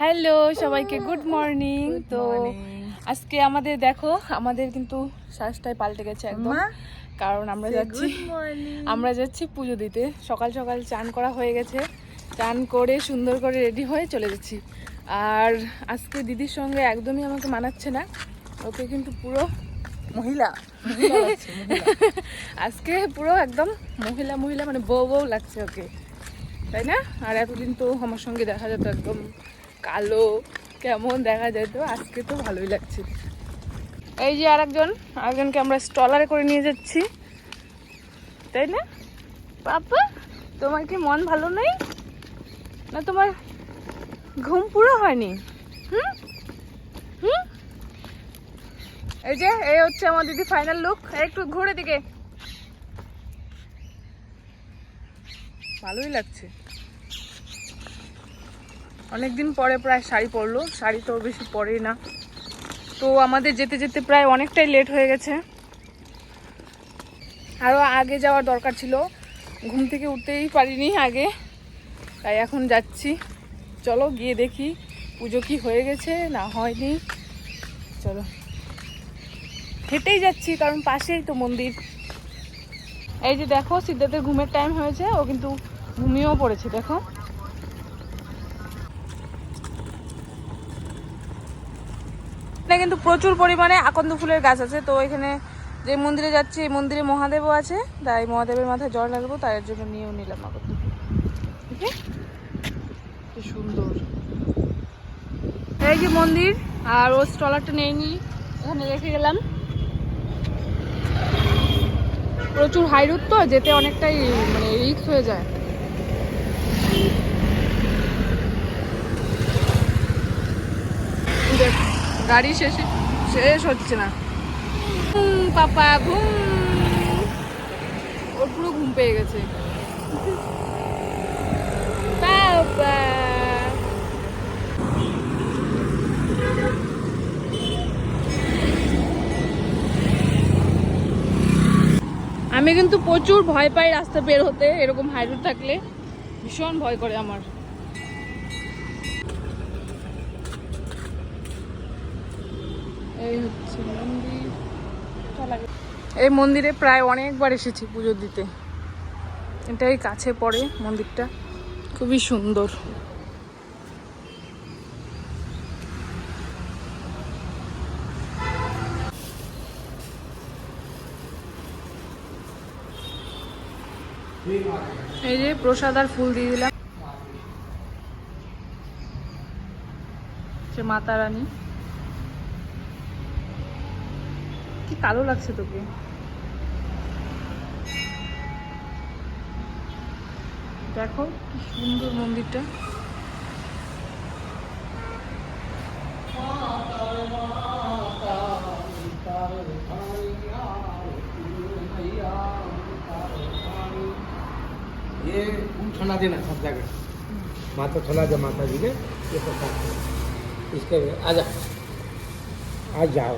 Hello সবাইকে good morning তো আজকে আমাদের দেখো আমাদের কিন্তু শ্বাসটাই পাল্টে গেছে একদম। কারণ আমরা যাচ্ছি আমরা যাচ্ছি পুজো দিতে। সকাল সকাল চান করা হয়ে গেছে। চান করে সুন্দর করে রেডি হয়ে চলে যাচ্ছি। আর আজকে দিদির সঙ্গে একদমই আমাকে মানাচ্ছে না। ওকে কিন্তু পুরো মহিলা। আজকে পুরো একদম মহিলা মহিলা মানে বউ বউ লাগছে ওকে। তাই না? আর এতদিন তো আমার সঙ্গে দেখা যেত একদম কালো, কেমন দেখা যেত আজকে তো ভালোই লাগছে। এই যে আর আরেকজন, আরেকজনকে আমরা স্টলারে করে নিয়ে যাচ্ছি। তাই না? পাপা তোমার কি মন ভালো নেই? না তোমার ঘুম পুরো হয়নি? হুম? হুম? এই যে, এই হচ্ছে আমার দিদি ফাইনাল লুক একটু ঘুরে দিকে। ভালোই লাগছে। অনেকদিন পরে প্রায় শাড়ি পরলো। শাড়ি তো বেশি পরে না। তো আমাদের যেতে যেতে প্রায় অনেকটাই লেট হয়ে গেছে। আরও আগে যাওয়ার দরকার ছিল। ঘুম থেকে উঠতেই পারিনি আগে। তাই এখন যাচ্ছি। চলো গিয়ে দেখি পুজো কি হয়ে গেছে, না হয়নি। চলো। হেঁটেই যাচ্ছি, কারণ পাশেই তো মন্দির। এই যে দেখো, সিদ্ধার্থের ঘুমের টাইম হয়েছে। ও কিন্তু ঘুমিয়েও পড়েছে, দেখো। এখানে কিন্তু প্রচুর পরিমাণে আকন্দ ফুলের গাছ আছে। তো এখানে যে মন্দিরে যাচ্ছি, এই মন্দিরে মহাদেবও আছে। তাই মহাদেবের মাথায় জল লাগবো তার জন্য নিয়েও নিলাম আকন্দ ফুল সুন্দর। এই যে মন্দির, আর ও স্টলারটা নিয়ে নি। এখানে রেখে গেলাম। প্রচুর হাই রুট তো, যেতে অনেকটাই মানে রিস্ক হয়ে যায় দেখ, গাড়ি শেষে শেষ হচ্ছে না। পাপা, ঘুম। ওর পুরো ঘুম পেয়ে গেছে। আমি কিন্তু প্রচুর ভয় পাই রাস্তা বের হতে, এরকম হাইরোড থাকলে। ভীষণ ভয় করে আমার। এই মন্দির। প্রায় অনেকবার এসেছি পুজো দিতে। এটাই কাছে পড়ে মন্দিরটা। খুবই সুন্দর। এই যে প্রসাদ আর ফুল দিয়ে দিলাম। মাতা রানী কি কালো লাগছে তোকে দেখো কি সুন্দর মন্দিরটা ये फूल छना देना सब जगह माता छना दे माता जी ने ये सब काम करो। इसके आ जा आ जाओ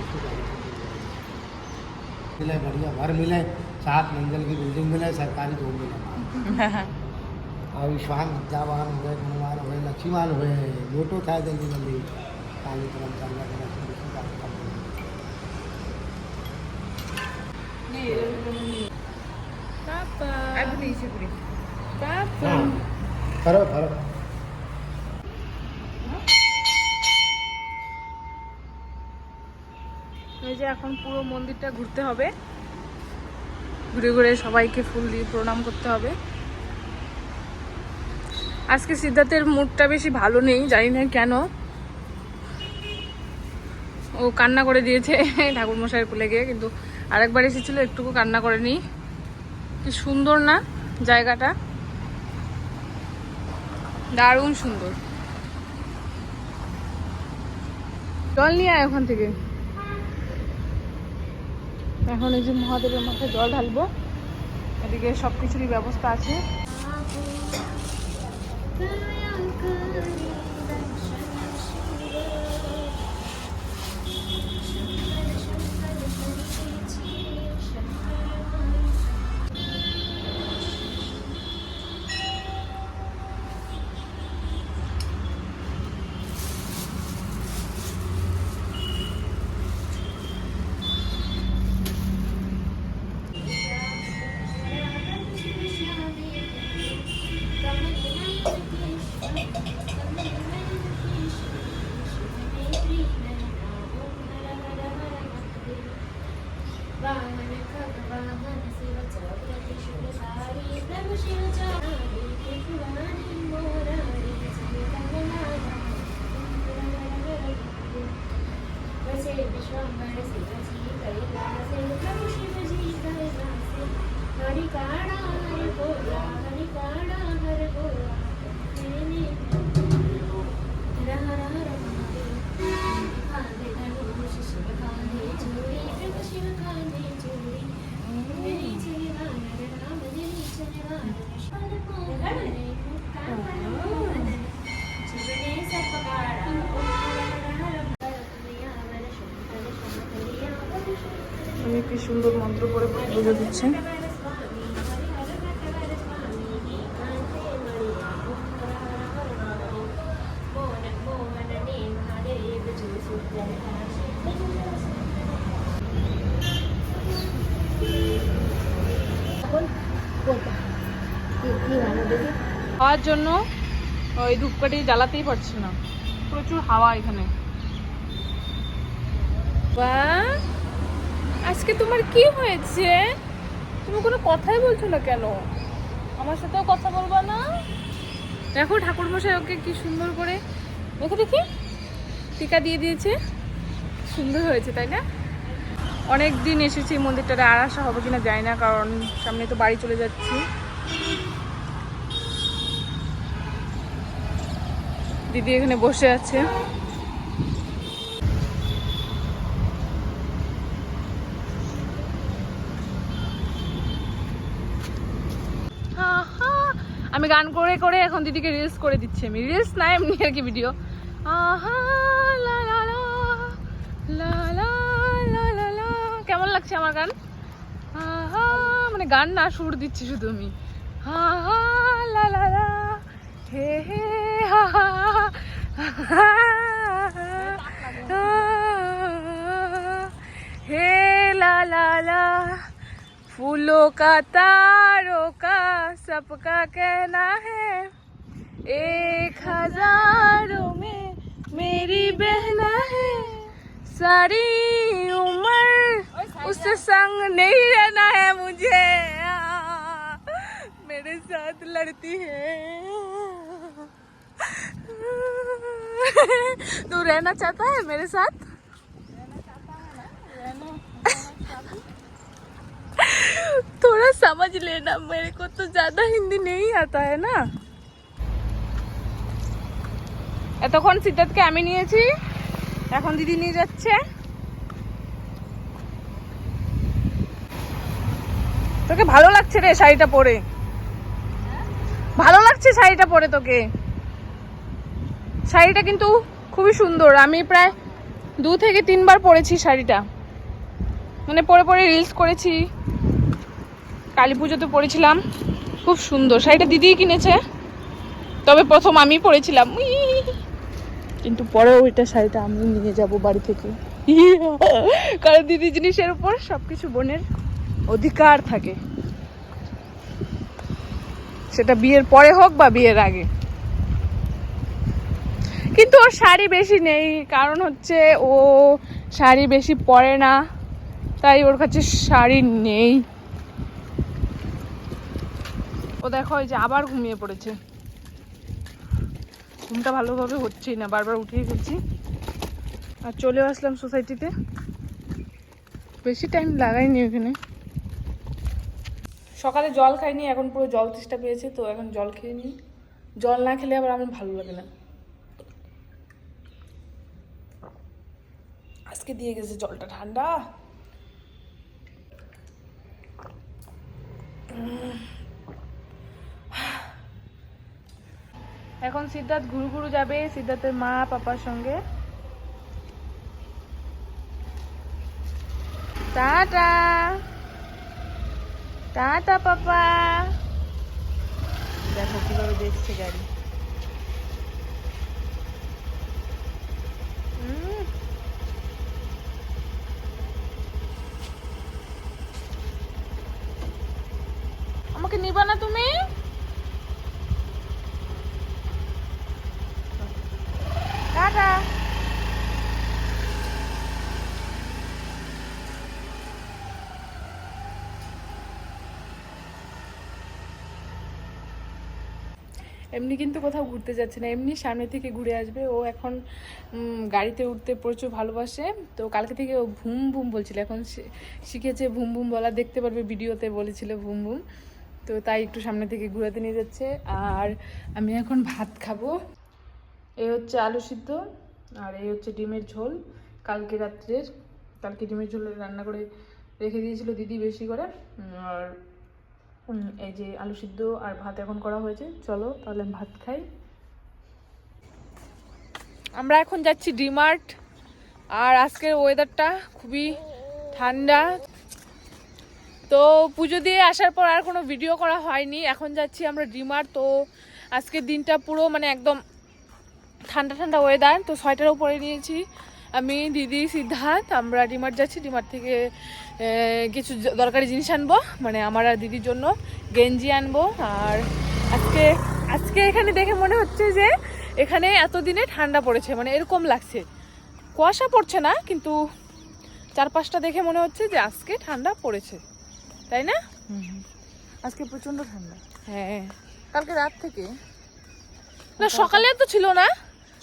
मिले बढ़िया घर मिले सात मंजिल की बिल्डिंग मिले सरकारी जो मिले। और विश्वान विद्यावान हुए गुणवान हुए लक्ष्मीवान हुए लोटो था जल्दी जल्दी। काली तो तो तो पापा। हाँ, करो भरो যে এখন পুরো মন্দিরটা ঘুরতে হবে। ঘুরে ঘুরে সবাইকে ফুল দিয়ে প্রণাম করতে হবে। আজকে সিদ্ধার্থের মুডটা বেশি ভালো নেই, জানি না কেন। ও কান্না করে দিয়েছে ঠাকুর মশাইয়ের কোলে গিয়ে, কিন্তু আরেকবার এসেছিল, একটুকু কান্না করেনি। কি সুন্দর না জায়গাটা। দারুণ সুন্দর। জল নিয়ে আয় ওখান থেকে। এখন এই যে মহাদেবের মাথায় জল ঢালবো। এদিকে সব কিছুরই ব্যবস্থা আছে। Thank you. পুজো দিচ্ছে। খাওয়ার জন্য ওই ধূপকাঠি জ্বালাতেই পারছি না। প্রচুর হাওয়া এখানে। বাহ! আজকে তোমার কি হয়েছে? তুমি কোনো কথাই বলছো না কেন? আমার সাথেও কথা বলবা না? দেখো ঠাকুর মশাই ওকে কি সুন্দর করে দেখে দেখি, টিকা দিয়ে দিয়েছে। সুন্দর হয়েছে, তাই না? অনেক দিন এসেছি এই মন্দিরটাতে, আর আসা হবে কিনা যায় না, কারণ সামনে তো বাড়ি চলে যাচ্ছি। দিদি এখানে বসে আছে। আমি গান করে করে এখন দিদিকে রিলস করে দিচ্ছি আমি রিলস না এমনি আর কি ভিডিও কেমন লাগছে আমার গান মানে গান না সুর দিচ্ছি শুধু আমি হা হা লা হে হে হা হা হে লা লা ফুলো কাতারো सबका कहना है, एक हज़ारों में मेरी बहना है। सारी उम्र उससे संग नहीं रहना है मुझे। मेरे साथ लड़ती है। तू रहना चाहता है मेरे साथ? थोड़ा समझ लेना मेरे को तो ज्यादा हिंदी नहीं आता है ना এতক্ষণ সিদ্ধার্থকে আমি নিয়েছি এখন দিদি নিয়ে যাচ্ছে তোকে ভালো লাগছে রে শাড়িটা পরে ভালো লাগছে শাড়িটা পরে তোকে শাড়িটা কিন্তু খুবই সুন্দর আমি প্রায় দু থেকে তিনবার পরেছি শাড়িটা মানে পরে পরে রিলস করেছি কালী পুজোতে পরেছিলাম খুব সুন্দর। শাড়িটা দিদিই কিনেছে। তবে প্রথম আমি পরেছিলাম। কিন্তু পরেও ওইটা শাড়িটা আমি নিয়ে যাব বাড়ি থেকে। কারণ দিদি জিনিসের উপর সবকিছু বোনের অধিকার থাকে। সেটা বিয়ের পরে হোক বা বিয়ের আগে। কিন্তু ওর শাড়ি বেশি নেই। কারণ হচ্ছে ও শাড়ি বেশি পরে না। তাই ওর কাছে শাড়ি নেই। ও দেখো এই যে আবার ঘুমিয়ে পড়েছে। ঘুমটা ভালোভাবে হচ্ছেই না, বারবার উঠেই ফেলছি। আর চলেও আসলাম সোসাইটিতে। বেশি টাইম লাগাইনি ওখানে। সকালে জল খাইনি, এখন পুরো জল তেষ্টা পেয়েছে, তো এখন জল খেয়ে নিই। জল না খেলে আবার আমার ভালো লাগে না। আজকে দিয়ে গেছে জলটা ঠান্ডা। এখন সিদ্ধার্থ ঘুরু ঘুরু যাবে, সিদ্ধার্থের মা, পাপার সঙ্গে। টাটা! Tata, papa! দেখো কীভাবে দেখছে গাড়ি। আমাকে নিবা না তুমি টাটা এমনি কিন্তু কোথাও ঘুরতে যাচ্ছে না। এমনি সামনে থেকে ঘুরে আসবে। ও এখন গাড়িতে উঠতে প্রচুর ভালোবাসে। তো কালকে থেকে ও ভুম ভুম বলছিল। এখন শিখেছে ভুম ভুম বলা। দেখতে পারবে ভিডিওতে বলেছিল ভুম ভুম। তো তাই একটু সামনে থেকে ঘুরাতে নিয়ে যাচ্ছে। আর আমি এখন ভাত খাব। এই হচ্ছে আলু সিদ্ধ। আর এই হচ্ছে ডিমের ঝোল। কালকে রাত্রের, কালকে ডিমের ঝোল রান্না করে রেখে দিয়েছিল দিদি বেশি করে। আর এই যে আলু সিদ্ধ আর ভাত এখন করা হয়েছে। চলো তাহলে ভাত খাই। আমরা এখন যাচ্ছি ডিমার্ট, আর আজকের ওয়েদারটা খুবই ঠান্ডা। তো পুজো দিয়ে আসার পর আর কোনো ভিডিও করা হয়নি। এখন যাচ্ছি আমরা ডিমার্ট, তো আজকের দিনটা পুরো মানে একদম ঠান্ডা ঠান্ডা ওয়েদার তো সোয়েটারও পরে নিয়েছি। আমি দিদি সিদ্ধার্থ আমরা ডিমার্ট যাচ্ছি। ডিমার্ট থেকে কিছু দরকারি জিনিস আনব মানে আমার আর দিদির জন্য গেঞ্জি আনব। আর আজকে আজকে এখানে দেখে মনে হচ্ছে যে এখানে এতদিনে ঠান্ডা পড়েছে মানে এরকম লাগছে। কুয়াশা পড়ছে না কিন্তু চারপাশটা দেখে মনে হচ্ছে যে আজকে ঠান্ডা পড়েছে। তাই না? আজকে প্রচণ্ড ঠান্ডা। হ্যাঁ। কালকে রাত থেকে না সকালে তো ছিল না।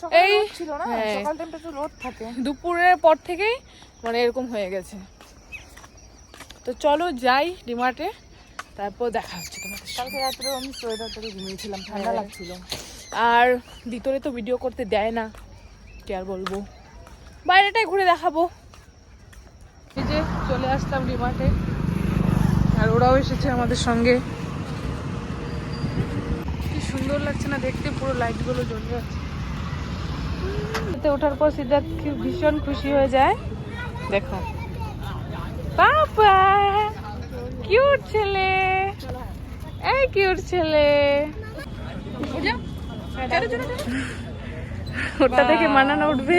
এই- ছিল না? হ্যাঁ। সকাল টাইমটা তো রোদ থাকে। দুপুরের পর থেকেই মানে এরকম হয়ে গেছে। তো চলো যাই ডিমার্টে তারপর দেখা হচ্ছে তোমাদের। কালকে রাত্রেও আমি সোয়েটার পরে ঘুমিয়েছিলাম ঠান্ডা হ্যাঁ। লাগছিল। আর ভিতরে তো ভিডিও করতে দেয় না কি আর বলব। বাইরেটাই ঘুরে দেখাবো। এই যে চলে আসলাম ডিমার্টে আর ওরাও এসেছে আমাদের সঙ্গে। কি সুন্দর লাগছে না দেখতে পুরো লাইটগুলো জ্বলে যাচ্ছে। এতে ওঠার পর সিদ্ধার্থ ভীষণ খুশি হয়ে যায়। দেখো। বাবা কিউট ছেলে। এই কিউট ছেলে। ওটা থেকে মানানো উঠবে।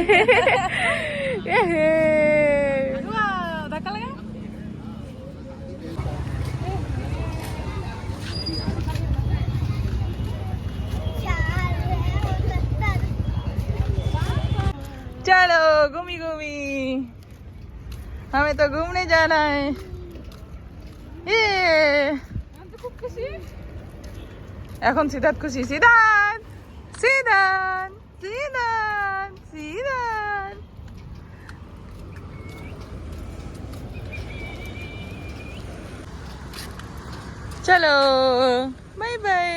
घूमी घूमी हमें तो घूमने जाना है ये এখন সিদ্ধার্থ খুশি সিদ্ধার্থ সিদ্ধার্থ সিদ্ধার্থ সিদ্ধার্থ চলো বাই বাই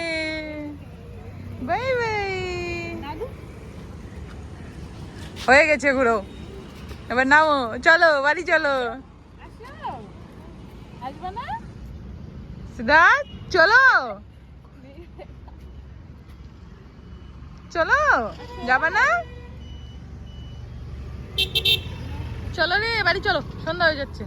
বাই বাই হয়ে গেছে ঘুরো এবার নামো, চলো, বাড়ি চলো। সিদ্ধার্থ চলো। চলো, যাবা না? চলো রে, বাড়ি চলো, সন্ধ্যা হয়ে যাচ্ছে।